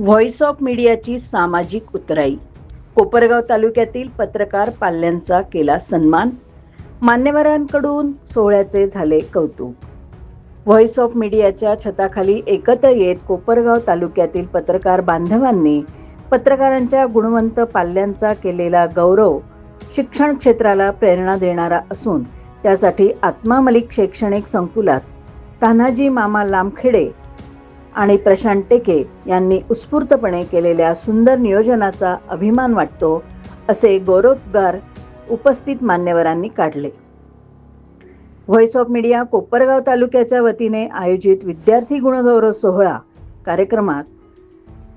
Voice of मीडियाची सामाजिक उतराई. कोपरगाव तालुक्यातील पत्रकार पाल्यांचा केला सन्मान. मान्यवरांकडून सोहळ्याचे झाले कौतुक. व्हॉइस ऑफ मीडियाच्या छताखाली एकत्र येत कोपरगाव तालुक्यातील पत्रकार बांधवांनी पत्रकारांच्या गुणवंत पाल्यांचा केलेला गौरव शिक्षण क्षेत्राला प्रेरणा देणारा असून त्यासाठी आत्मा मलिक शैक्षणिक संकुलात तान्हाजी मामा लामखेडे आणि प्रशांत टेके यांनी उत्स्फूर्तपणे केलेल्या सुंदर नियोजनाचा अभिमान वाटतो असे गौरवोद्गार उपस्थित मान्यवरांनी काढले. व्हॉइस ऑफ मीडिया कोपरगाव तालुक्याच्या वतीने आयोजित विद्यार्थी गुणगौरव सोहळा कार्यक्रमात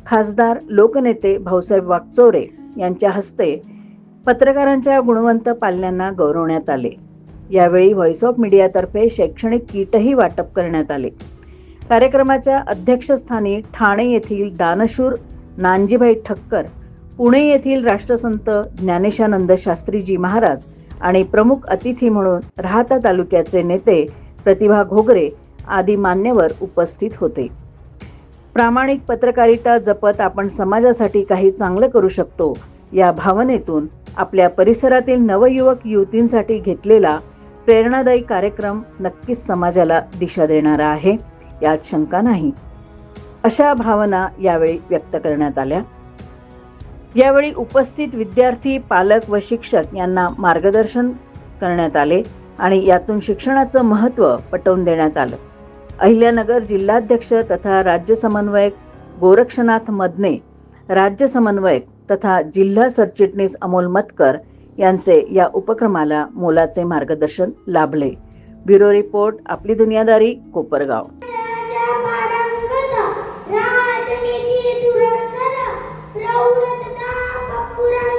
खासदार लोकनेते भाऊसाहेब वागचोरे यांच्या हस्ते पत्रकारांच्या गुणवंत पाल्यांना गौरवण्यात आले. यावेळी व्हॉइस ऑफ मीडियातर्फे शैक्षणिक किटही वाटप करण्यात आले. कार्यक्रमाच्या अध्यक्षस्थानी ठाणे येथील दानशूर नानजीभाई ठक्कर पुणे येथील राष्ट्रसंत ज्ञानेशानंद शास्त्रीजी महाराज आणि प्रमुख अतिथी म्हणून राहता तालुक्याचे नेते प्रतिभा घोगरे आदी मान्यवर उपस्थित होते. प्रामाणिक पत्रकारिता जपत आपण समाजासाठी काही चांगलं करू शकतो या भावनेतून आपल्या परिसरातील नवयुवक युवतींसाठी घेतलेला प्रेरणादायी कार्यक्रम नक्कीच समाजाला दिशा देणारा आहे. यात शंका नाही. अशा भावना यावेळी व्यक्त करण्यात आल्या. यावेळी उपस्थित विद्यार्थी पालक व शिक्षक यांना मार्गदर्शन करण्यात आले आणि यातून शिक्षणाचं महत्त्व पटवून देण्यात आलं. अहिल्यानगर जिल्हाध्यक्ष तथा राज्य समन्वयक गोरक्षनाथ मदने राज्य समन्वयक तथा जिल्हा सरचिटणीस अमोल मतकर यांचे या उपक्रमाला मोलाचे मार्गदर्शन लाभले. ब्युरो रिपोर्ट आपली दुनियादारी कोपरगाव. प्रौढता